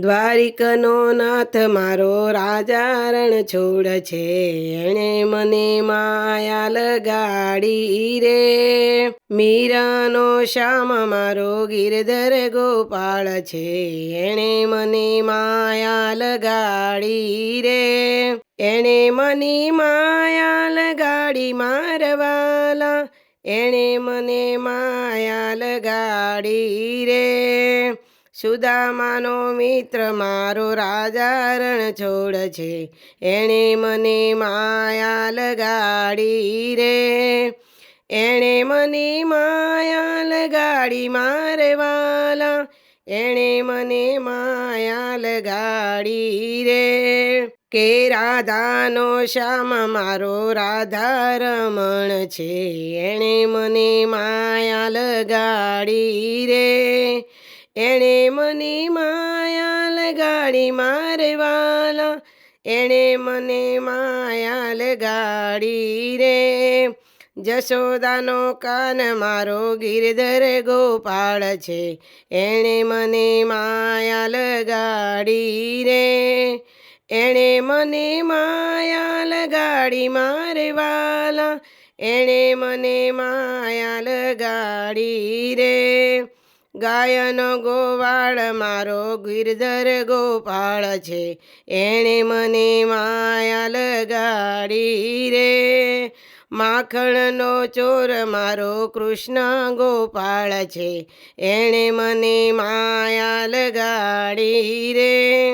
દ્વારિકનો નાથ મારો રાજા રણ છોડ છે. એણે મને માયા લગાડી રે. મીરાનો શ્યામ મારો ગિરધર ગોપાળ છે. એણે મને માયા લગાડી રે. એણે મને માયા લગાડી મારવાલા. એણે મને માયા લગાડી રે. સુદામાનો મિત્ર, મારો રાજા રણ છોડ છે. એણે મને માયા લગાડી રે. એણે મને માયા લગાડી મારે વાલા એણે મને માયા લગાડી રે. કે રાધાનો શ્યામ, મારો રાધા રમણ છે. એણે મને માયા લગાડી રે. એણે મને માયા લગાડી મારે વાલા એણે મને માયા લગાડી રે. જશોદાનો કાન મારો ગિરધર ગોપાળ છે. એણે મને માયા લગાડી રે. એણે મને માયા લગાડી મારે વાલા એણે મને માયા લગાડી રે. ગાયનો ગોવાળ, મારો ગિરધર ગોપાળ છે. એણે મને માયા લગાડી રે. માખણનો ચોર, મારો કૃષ્ણ ગોપાળ છે. એણે મને માયા લગાડી રે.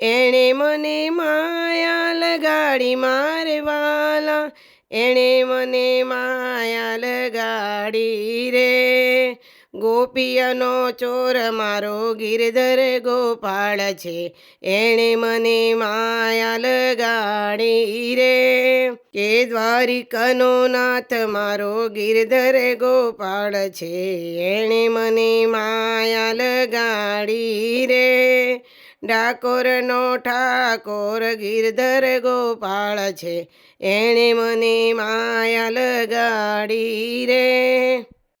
એણે મને માયા લગાડી મારે વાલા એણે મને માયા લગાડી રે. ગોપિયનો ચોર મારો ગિરધર ગોપાળ છે. એણે મને માયા લગાડી રે. કે દ્વારિકનો નાથ મારો ગિરધર ગોપાળ છે. એણે મને માયા લગાડી રે. ડાકોરનો ઠાકોર ગિરધર ગોપાળ છે. એણે મને માયા લગાડી રે.